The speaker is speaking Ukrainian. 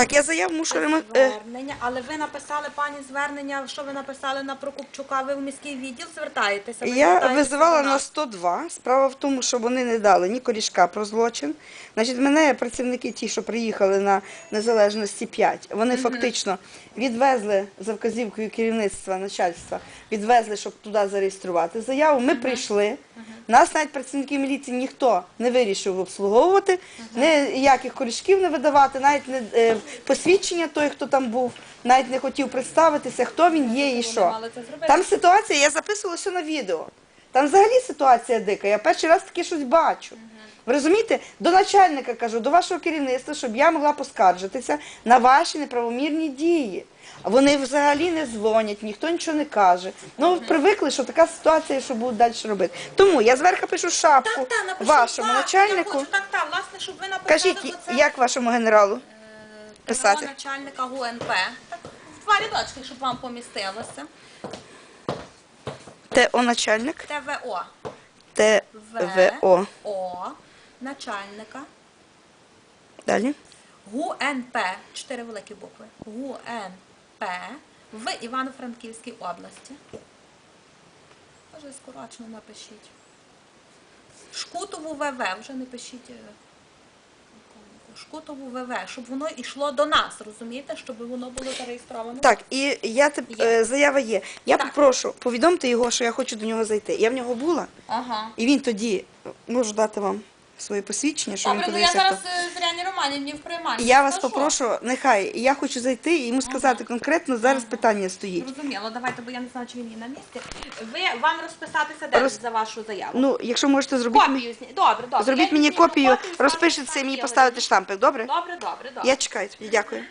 Так, я заяву мушу ремон- е, Звернення, але ви написали, пані, звернення, що ви написали на Прокопчука, ви в міський відділ звертаєтеся? ви Я звертаєтеся визивала до на нас? 102. Справа в тому, що вони не дали ні корішка про злочин. Значить, мене працівники, ті, що приїхали на незалежності 5, вони фактично відвезли за вказівкою керівництва начальства, відвезли, щоб туди зареєструвати заяву. Ми прийшли. Нас навіть працівники міліції ніхто не вирішив обслуговувати, ніяких корішків не видавати, навіть не е, посвідчення той, хто там був, навіть не хотів представитися, хто він є і що. це зробити. Там ситуація, я записувала все на відео. Там взагалі ситуація дика. Я перший раз таке щось бачу. Ви розумієте? До начальника кажу, до вашого керівництва, щоб я могла поскаржитися на ваші неправомірні дії. Вони взагалі не дзвонять, ніхто нічого не каже. Ну, привикли, що така ситуація, що будуть далі робити. Тому я зверху пишу шапку Так, так, вашому так, начальнику. Я хочу, так, так, власне, щоб ви написали Кажіть, оце, як вашому генералу? е, писати? Начальника ГУНП. Так, в два рядочки, щоб вам помістилося. ТО начальник, ТВО. ТВО. О. Начальника. Далі. ГУНП. Чотири великі букви. ГУНП в Івано-Франківській області. Може, скорочно напишіть. Шкутову ВВ, вже не пишіть. е, Шкутову ВВ, щоб воно йшло до нас, розумієте? Щоб воно було зареєстровано. Так, і я теп- е, заява є. Я Так. попрошу, повідомте його, що я хочу до нього зайти. Я в нього була, Ага. і він тоді можу дати вам своє посвідчення, що Добре, він ну я подивився. зараз хто. е, Романівні в приймальні. Я вас попрошу, нехай я хочу зайти і йому сказати конкретно, зараз питання стоїть. Зрозуміло, давайте, бо я не знаю, чи він є на місці. Ви вам розписатися де Роз- за вашу заяву? Ну, якщо можете зробити, мені- Копію зні... Добре, добре. зробіть мені зніму копію, ставлю розпишіться і мені поставити штампик, добре? Добре, добре, добре. Я чекаю, дякую.